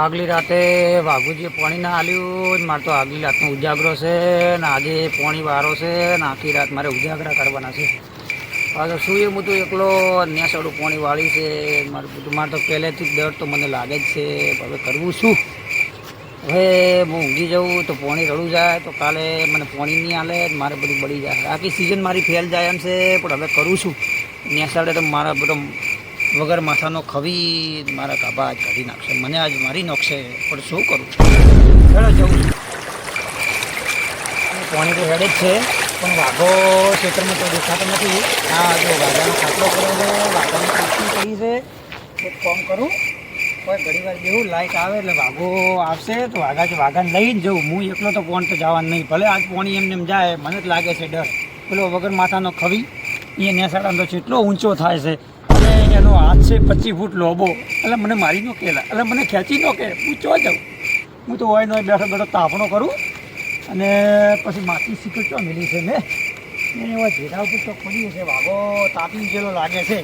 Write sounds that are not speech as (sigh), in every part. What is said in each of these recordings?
આગલી રાતે વાઘુજીએ પાણી ના આલ્યું મારે તો આગલી રાતનો ઉજાગરો છે ને આજે પાણી વારો છે ને આખી રાત મારે ઉજાગરા કરવાના છે. પાછો શું એ હું તો એકલો નેસાડું પાણી વાળી છે? મારે બધું મારે તો પહેલેથી જ ડર તો મને લાગે જ છે. હવે કરવું શું? હવે હું ઊંઘી જાઉં તો પાણી રડું જાય. તો કાલે મને પાણી નહીં આલે મારે બધું બળી જાય. આખી સિઝન મારી ફેલ જાય એમ છે, પણ હવે કરું છું નેસાડે તો મારા બધો વગર માથાનો ખવી મારા કાબા આજ કાઢી નાખશે. મને આજ મારી નાખશે, પણ શું કરું? હેડો જવું. પાણી તો હેડે જ છે, પણ વાઘો ક્ષેત્રમાં તો દેખાતો નથી. હા જો વાઘાનો ખાટલો પડ્યો છે, વાઘાની કાપી કરી છે. એક કામ કરું, કોઈ ઘણી વાર જેવું લાઇક આવે એટલે વાઘો આવશે, તો વાઘા જ વાઘાને લઈને જવું હું એકલો તો પોણ તો જવાનું નહીં, ભલે આજ પોણી એમને એમ જાય, મને જ લાગે છે ડર. પેલો વગર માથાનો ખવી, એ નેસાડાનો તો કેટલો ઊંચો થાય છે એનો હાથ છે, પચીસ ફૂટ લોબો. એટલે મને મારી નો કેલા એટલે મને ખેંચી નો કે. હું ચો જાઉં? હું તો હોય નો બેઠો બેઠો તાપણો કરું. અને પછી માટી સીકર ચો મેલી છે ને? એવા ઘેરા ઉપર તો પડી છે. વાઘો તાપી ગયેલો લાગે છે.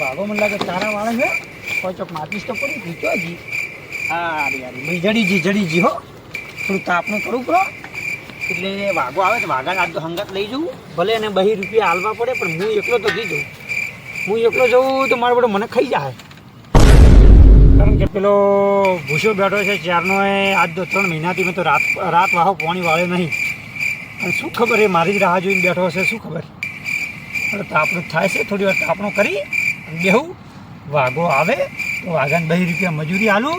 વાઘો મને લાગે ચારા વાળે છે. કોઈ ચોક માટી તો પડી ગઈ. ચો જી? હા ભાઈ જડીજી જી જડી જી, હો. થોડું તાપણું કરું કરો એટલે વાઘો આવે તો વાઘા આજ તો હંગાત લઈ જવું. ભલે એને બહી રૂપિયા હાલવા પડે, પણ હું એકલો તો દીધું હું એકલો જઉં તો મારો બધો મને ખાઈ જાય. કારણ કે પેલો ભૂસો બેઠો છે ચારનો એ આજ તો ત્રણ મહિનાથી મેં તો રાત રાત વાહો પાણી વાળે નહીં. અને શું ખબર એ મારી જ રાહ જોઈને બેઠો હશે શું ખબર? એટલે તાપણું થાય છે થોડી વાર તાપણું કરી અને બેહું. વાઘો આવે તો વાઘાને બે રૂપિયા મજૂરી આલું.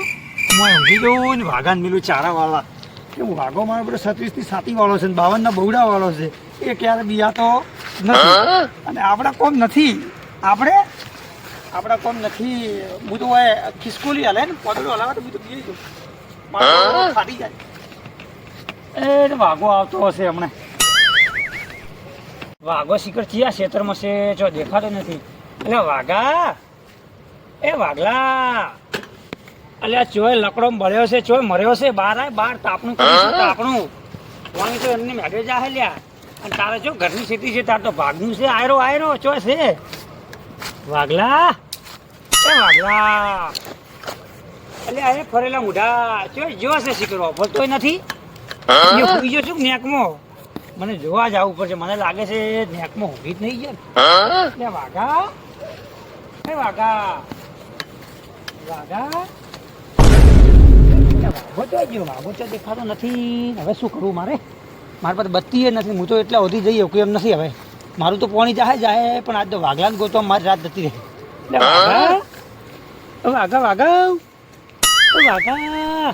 હું ઊંઘી જઉં ને વાઘાને મિલું ચારાવાળા. કે હું વાઘો મારો બધો સત્રીસથી સાતી વાળો છે ને બાવનના બહુડા વાળો છે. એ ક્યારે બિયાતો નથી. અને આપણા કોમ નથી. આપણે? આપણા કોમ નથી હું તો હોય ખિસકોલી હાલે ને પોતળું હલાવે તો હું? તો ફાટી જાય. એ વાઘો આવતો હશે હમણાં. વાઘો શિખર થયા ક્ષેત્રમાં છે જો દેખાતો નથી. એટલે વાઘા! એ વાઘલા! અલ્યા ચોય લકડો બળ્યો છે ચોય મર્યો છે બાર આય બાર તાપણું કરીશું તાપણું. વાણી તો એમની મેળવે જાહે લ્યા. અને તારે જો ઘરની સ્થિતિ છે તાર તો ભાગનું છે આયરો આયરો ચોય છે. વાઘલા? એ વાઘલા. અલ્યા અરે ફરેલા મુઢા. જો જોવા છે શીકરો ફરતોય નથી? બીજો શું છું નેકમાં મને જોવા જ આવવું પડશે. મને લાગે છે નેકમાં ઊભી જ નહીં ગયા ને. વાઘા. એ વાઘા. વાઘા. વાઘો તો ગયો. વાઘો તો દેખાતો નથી. હવે શું કરવું મારે? મારી પાસે બત્તી નથી. હું તો એટલા વધી જઈ કે એમ નથી હવે. મારું તો પોણી જાહે જાય પણ આજ તો વાઘલાને ગોતવા મારી રાત જતી રહી. વાઘા વાઘા વાઘા વાઘા.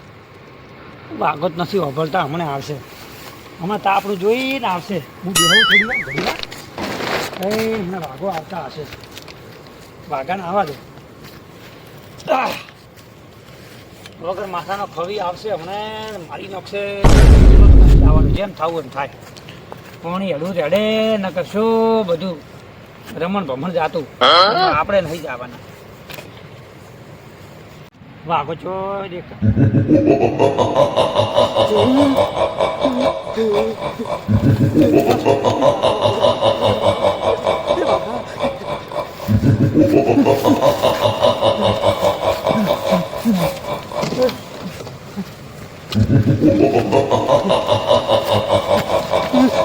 જ નથી વાપરતા હમણાં આવશે. હમણાં તો આપણું જોઈને આવશે. હું બેહું થોડી વાર ઘડી વાર એ હમણાં વાઘો આવતા હશે. વાઘાને આવવા દે! વગર માથાનો ખવી આવશે હમણાં મારી નાખશે. આવવાનું જેમ થવું એમ થાય. પાણી હળવું રેડે ન કરશો બધું રમણ ભમણ જાતું. આપણે નહીં જવાના. વાગો છો દેખ. (laughs)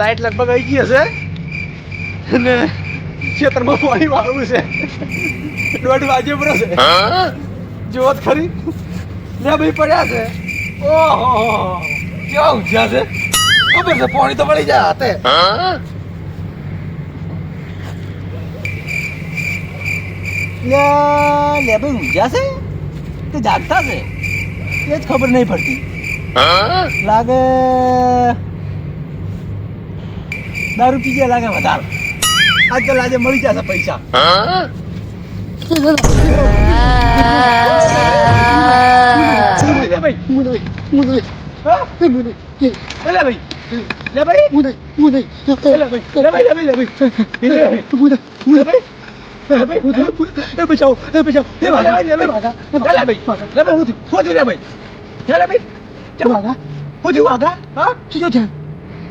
લાઈટ લગભગ આવી ગઈ હશે. અને ખેતરમાં પાણી વાળવું છે. દોઢ વાગે પર છે. જોત ખરી? લે ભાઈ પડ્યા છે. ઓહો કેવા ઉઠ્યા છે? ખબર છે પાણી તો વળી જાય હાથે. લે લે ભાઈ ઊંઘ્યા છે? તે જાગતા છે? એ જ ખબર નહીં પડતી. લાગે દારૂ પી ગયા લાગે વધારે. આજે મળી જશે પૈસા.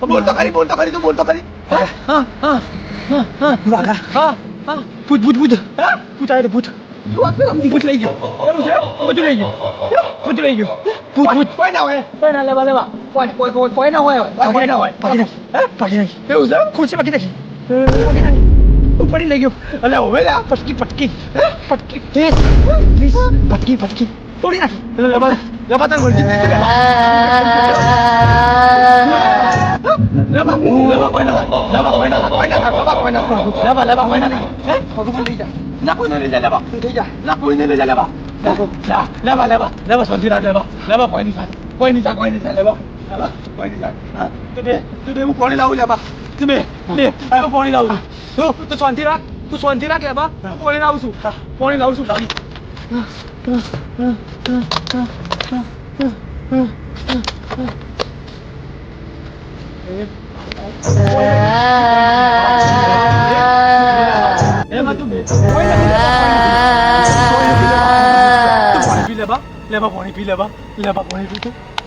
બોલતો ખરી બોલતો ખરી તું બોલતો હા ભૂત ભૂત ભૂત ભૂત આવ્યો ભૂત ભૂત લઈ ગયો ભૂત લઈ ગયો ભૂત લઈ ગયો ભૂત ભૂત કોઈ ના હોય કોઈ ના લેવા લેવા કોઈ કોઈ કોઈ કોઈ ના હોય કોઈ ના હોય પાડી નાખી પાડી નાખી એવું છે ખુરશી પાકી નાખી પડી લઈ ગયો અલે હવે લે પટકી પટકી પટકી પ્લીઝ પટકી પટકી તોડી નાખી લેવા લેવા તને બોલતી લેવા લેવા કોઈ ના લેવા કોઈ ના કોઈ ના લેવા કોઈ ના લેવા લેવા કોઈ ના હે ભગવાન લઈ જા ના કોઈ લઈ જા લેવા લઈ જા ના કોઈ લઈ જા લેવા લેવા લેવા લેવા શાંતિ રાખ લેવા લેવા કોઈ નહીં કોઈ નહીં કોઈ નહીં લેવા કોઈ Leva a pony, leva a pony, leva a pony, leva a pony, leva a pony, leva a pony, leva a pony, leva a pony, leva a pony, leva a pony, leva a pony, leva a ele leva a pony, leva a pony,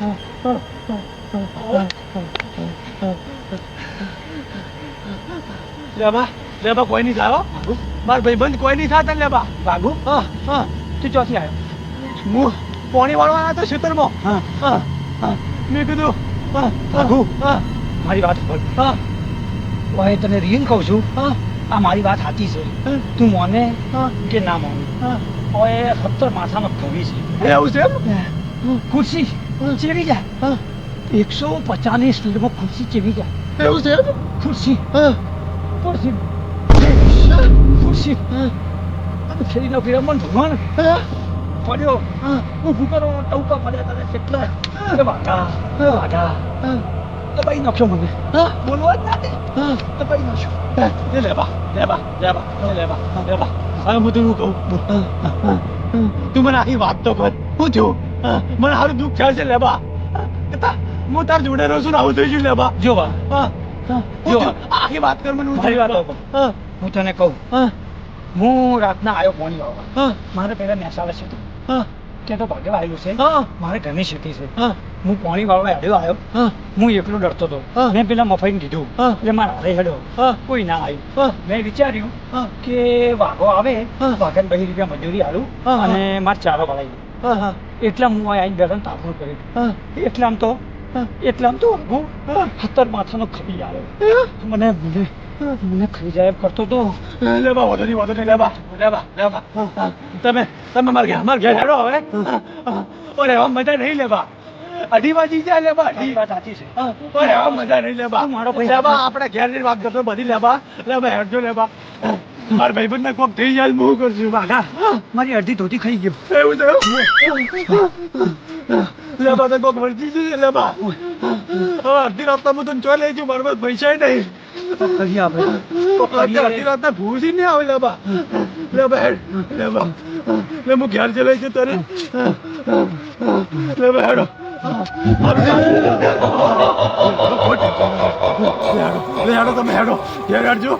leva લેવા લેવા કોઈ નહીં થાય. માર ભાઈ બંધ કોઈ નહીં થાય તને લેવા ભાગુ. હા હા. તું ચોથી આવ્યો? હું પોણી વાળો આવ્યો તો ખેતરમાં. હા. હા મેં કીધું હા ભાગુ. હા. મારી વાત સાંભળ હા. હું તને રીન કહું છું. હા. આ મારી વાત સાચી છે. તું મોને હા. કે ના મોને? હવે સત્તર માથામાં કવિ છે. એવું છે? ખુરશી ચીરી જાય હા. એકસો પચાસની સ્પીડમાં ખુરશી ચીવી જાય એવું છે ખુરશી હા ખુરશી ખુરશી ફેરીનો ફેરા મન ભગવાન પડ્યો હા હું કરો ટૌકા પડ્યા તને કેટલા એ વાઘા એ દબાઈ મને બોલવા જ ના દે હા દબાઈ લેવા લેવા લેવા લેવા લેવા હવે હું તને કહું તું મને આખી વાત તો કર હું છું મને સારું દુઃખ થયા છે લેવા હું તાર જોડે રહું છું ને આવું થઈ ગયું લેવા જોવા હા હા. જો આખી વાત કર મને મારી વાત હા. હું. તને કહું. હા. હું રાતના આવ્યો પાણી વાળવા હા. મારે પેલા મહેસાણા છે હા. કે તો ભાગે આવ્યું છે. હા. મારે ઘણી ખેતી છે. હા. હું પાણી વાળવા હેડ્યો આવ્યો હા. હું એકલો ડરતો હતો. મેં પેલા મફાઈને હા. એટલે મારા હારે હેડ્યો હા. કોઈ ના આવ્યું મેં વિચાર્યું કે વાઘો આવે. વાઘાને બહી રૂપિયા મજૂરી આલું. અને મારે ચારો ભરાઈ હા હા. એટલા હું આઈને બેઠા તાપણું કર્યું. એટલા આમ તો હા આમ તો હતર માથાનો ખબી આવ્યો. મને મને મને ખાઈ જાય કરતો તો લેવા વધુ નહીં વધુ નહીં લેવા લેવા લેવા તમે તમે મારે ઘેર મારા ઘેર હેડો હવે. ઓરે હવે મજા નહીં લેવા અઢી વાજી જાય લેવા અઢી. વાત સાચી છે. ઓરે હવે મજા નહીં લેવા મારો ભાઈ. લેવા આપણે ઘેરની વાત કરતો બધી લેવા લેવા હેડજો લેવા મારા ભાઈબંધ ના કોક થઈ જાય બહુ કરશું. બાગા મારી અડધી ધોતી ખાઈ ગયો એવું થયું લે બા કોક વર્તી છે લે બા હવે અડધી રાતના હું તને ચોઈ લઈ જઉં મારા પૈસા નહીં. કરીએ આપણે. અડધી રાતના ભૂસી નહીં આવે લે લે બા લે બા લે હું ઘેર ચલાઈ છે તને. લે બા હેડો. લે હેડો તમે હેડો. ઘેર હેડજો.